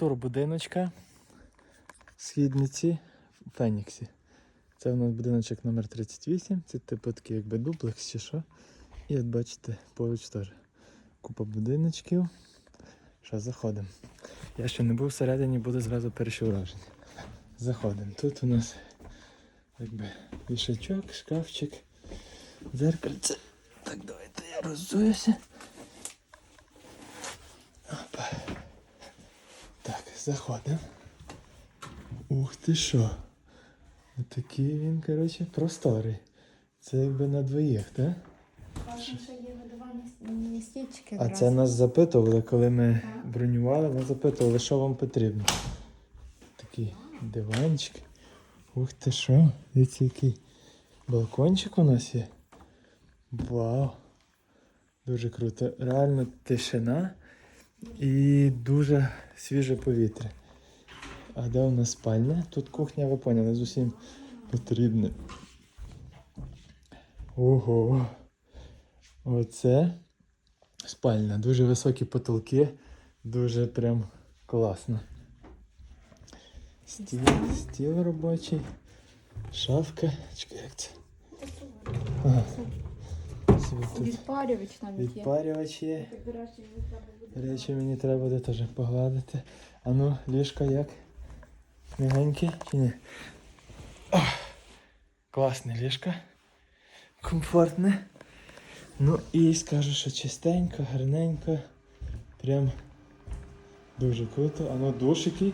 тур будиночка східниці в Феніксі. Це у нас будиночок номер 38. Це типу такий якби дуплекс чи що. І от бачите, поруч теж купа будиночків. Що заходимо. Я ще не був всередині, буду зразу перші враження. Заходимо. Тут у нас якби вішачок, шкафчик, дзеркальце. Так, давайте я роззуюся. Опа. Так, заходимо. Ух ти що. Отакий він, коротше, просторий. Це якби на двоїх, так? Класно, що є видавання стічки. А це нас запитували, коли ми бронювали, нас запитували, що вам потрібно. Такий диванчик. Ух ти що, дивіться, який балкончик у нас є. Вау! Дуже круто. Реально тишина і дуже свіже повітря. А де у нас спальня? Тут кухня, ви поняли, з усім потрібне. Ого! Оце спальня. Дуже високі потолки, дуже прям класно. Стіл, стіл робочий, шафка. Чекай, як це? Ага. Собі тут Відпарювач навіть є. відпарювач є. Речі, мені треба буде теж погладити. А ну, ліжко як? Мігеньке чи ні? Ох, класне ліжко. Комфортне. Ну і скажу, що чистенько, гарненько. Прям дуже круто. А ну душики.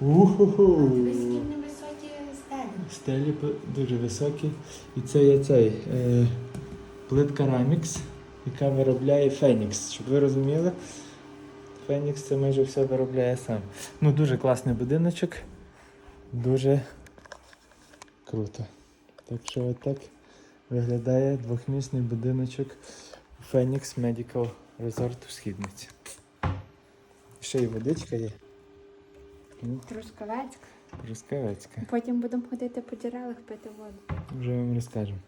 Уху. Стелі. Стелі дуже високі. І це є цей е, плитка Рамікс, яка виробляє Фенікс. Щоб ви розуміли, Фенікс це майже все виробляє сам. Ну, дуже класний будиночок. Дуже круто. Так що отак виглядає двохмісний будиночок Phoenix Medical Resort у Східниці. Ще й водичка є. Трускавецька. Трускавецька. Потім будемо ходити по джерелах пити воду. Вже вам розкажемо.